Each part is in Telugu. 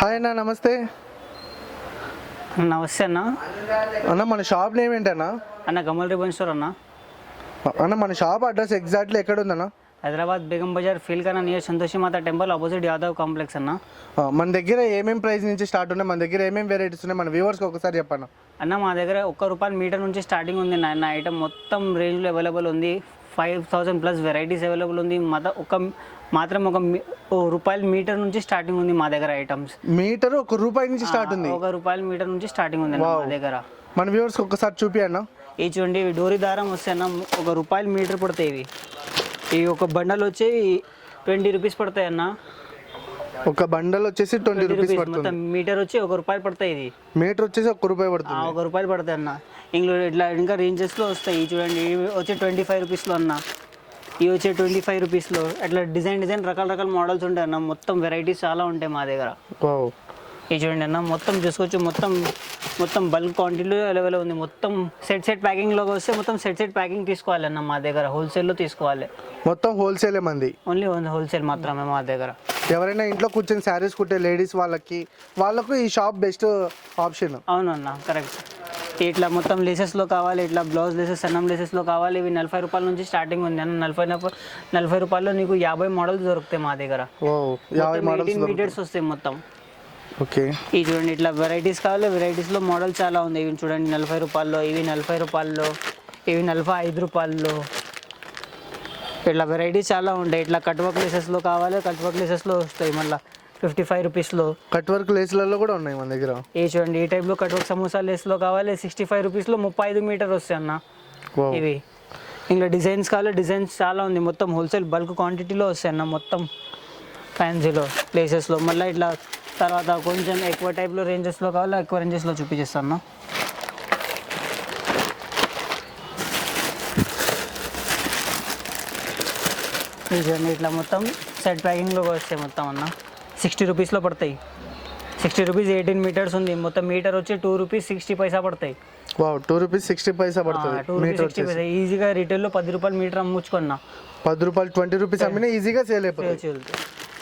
హాయ్ అన్న నమస్తే. నమస్తే అన్న. అన్న మన షాప్ నేమ్ ఏంటన్నా? అన్న కమల్ రిబన్ స్టోర్ అన్న. అన్న మన షాప్ అడ్రస్ ఎగ్జాక్ట్లీ ఎక్కడ ఉందన్న హైదరాబాద్ బేగం బజార్ ఫీల్ కన్నా near Santoshi Mata temple opposite Yadav complex అన్న. మన దగ్గర ఏమేం ప్రైస్ నుంచి స్టార్ట్ ఉన్నాయి? మన దగ్గర ఏమేం వెరైటీస్ ఉన్నాయి? మన వ్యూవర్స్కి ఒకసారి చెప్పన్న. అన్న మా దగ్గర ఒక్క రూపాయల మీటర్ నుంచి స్టార్టింగ్ ఉంది. నా ఐటమ్ మొత్తం రేంజ్లో అవైలబుల్ ఉంది. Five thousand plus varieties available ఉంది. మత ఒక మాత్రం ఒక రూపాయల మీటర్ నుంచి స్టార్టింగ్ ఉంది మా దగ్గర ఐటమ్స్. మీటర్ ఒక రూపాయి నుంచి స్టార్ట్ ఉంది? ఒక రూపాయల మీటర్ నుంచి స్టార్టింగ్ ఉంది అన్న మా దగ్గర. మన వ్యూవర్స్కి ఒకసారి చూపి అన్న. ఇవి చూడండి ఇవి డోరీ దారం వస్తే అన్న ఒక రూపాయల మీటర్ పడతాయి ఇవి. ఇవి ఒక బండల్ వచ్చి ట్వంటీ రూపీస్ పడతాయి అన్న. ఒక బండల్ వచ్చేసి ట్వంటీ రూపీస్ రూపీస్ పడుతుంది. మొత్తం మీటర్ వచ్చి ఒక రూపాయలు పడతాయి ఇది. మీటర్ వచ్చేసి ఒక రూపాయి పడుతుంది. ఒక రూపాయలు పడతాయి అన్న. ఇందులో ఇట్లా ఇంకా రేంజెస్లో వస్తాయి. ఇవి చూడండి ఇవి వచ్చి ట్వంటీ ఫైవ్ రూపీస్లో అన్న. ఇవి వచ్చి ట్వంటీ ఫైవ్ రూపీస్లో అట్లా డిజైన్ డిజైన్ రకాల రకాల మోడల్స్ ఉంటాయి అన్న. మొత్తం వెరైటీస్ చాలా ఉంటాయి మా దగ్గర. ఇవి చూడండి అన్న మొత్తం చూసుకోవచ్చు. మొత్తం మొత్తం బల్క్ క్వాంటిటీలో అవైలబుల్ ఉంది. మొత్తం సెట్ సెట్ ప్యాకింగ్లోకి వస్తే మొత్తం సెట్ సెట్ ప్యాకింగ్ తీసుకోవాలి అన్న మా దగ్గర. హోల్సేల్లో తీసుకోవాలి. మొత్తం హోల్సేలే మంది? ఓన్లీ హోల్సేల్ మాత్రమే మా దగ్గర. ఎవరైనా ఇంట్లో కూర్చొని శారీస్ కుట్టే లేడీస్ వాళ్ళకి వాళ్ళకు ఈ షాప్ బెస్ట్ ఆప్షన్. అవునన్న కరెక్ట్. ఇట్లా మొత్తం లేసెస్లో కావాలి ఇట్లా బ్లౌజ్ లేసెస్ సన్నం లేసెస్లో కావాలి ఇవి నలభై రూపాయల నుంచి స్టార్టింగ్ ఉంది అన్న. నలభై నలభై రూపాయల్లో నీకు యాభై మోడల్స్ దొరుకుతాయి మా దగ్గర. ఎయిటీన్ మీటర్స్ వస్తాయి మొత్తం. ఓకే. ఇవి చూడండి ఇట్లా వెరైటీస్ కావాలి వెరైటీస్లో మోడల్ చాలా ఉంది ఇవి చూడండి నలభై రూపాయల్లో ఇవి నలభై రూపాయల్లో ఇవి నలభై ఐదు రూపాయల్లో. ఇట్లా వెరైటీస్ చాలా ఉంటాయి ఇట్లా కట్ వర్క్ లేసెస్లో కావాలి కట్ వర్క్ లేసెస్లో వస్తాయి మళ్ళీ. ఫిఫ్టీ ఫైవ్ రూపీస్లో కట్ వర్క్ లేస్లలో కూడా ఉన్నాయి మన దగ్గర? ఏ చూడండి ఈ టైప్లో కట్ వర్క్ సమోసా లేస్లో కావాలి సిక్స్టీ ఫైవ్ రూపీస్లో ముప్పై ఐదు మీటర్ వస్తాయి అన్న. ఇవి. ఇంకా డిజైన్స్ కావాలి డిజైన్స్ చాలా ఉంది. మొత్తం హోల్సేల్ బల్క్ క్వాంటిటీలో వస్తాయి అన్న మొత్తం ఫ్యాన్సీలో ప్లేసెస్లో మళ్ళీ ఇట్లా తర్వాత కొంచెం ఎక్కువ టైప్లో రేంజెస్లో కావాలి ఎక్కువ రేంజెస్లో చూపించేస్తాను ఇది చూడండి ఇట్లా మొత్తం సెట్ ప్యాకింగ్లో వస్తాయి మొత్తం అన్న. సిక్స్టీ రూపీస్లో పడతాయి. సిక్స్టీ రూపీస్ ఎయిటీన్ మీటర్స్ ఉంది. మొత్తం మీటర్ వచ్చి టూ రూపీస్ సిక్స్టీ పైసా పడతాయి. Wow two rupees sixty paisa పడుతుంది. Two rupees sixty paisa. ఈజీగా రీటైల్లో పది రూపాయలు మీటర్ అమ్ముచ్చుకున్నా. పది రూపాయలు ట్వంటీ రూపీస్ అమ్మినా ఈజీగా సేల్ అయిపోతుంది.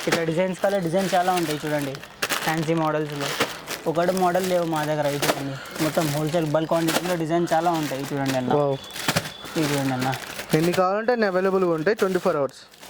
ఇట్లా డిజైన్స్ కాలే డిజైన్ చాలా ఉంటాయి చూడండి. ఫ్యాన్సీ మోడల్స్లో. ఒకటి మోడల్ లేవు మా దగ్గర ఇది చూడండి మొత్తం హోల్సేల్ బల్క్ క్వాంటిటీలో డిజైన్ చాలా ఉంటాయి చూడండి అన్న. చూడండి అన్న. ఎన్ని కావాలంటే అవైలబుల్గా ఉంటాయి ట్వంటీ ఫోర్ అవర్స్.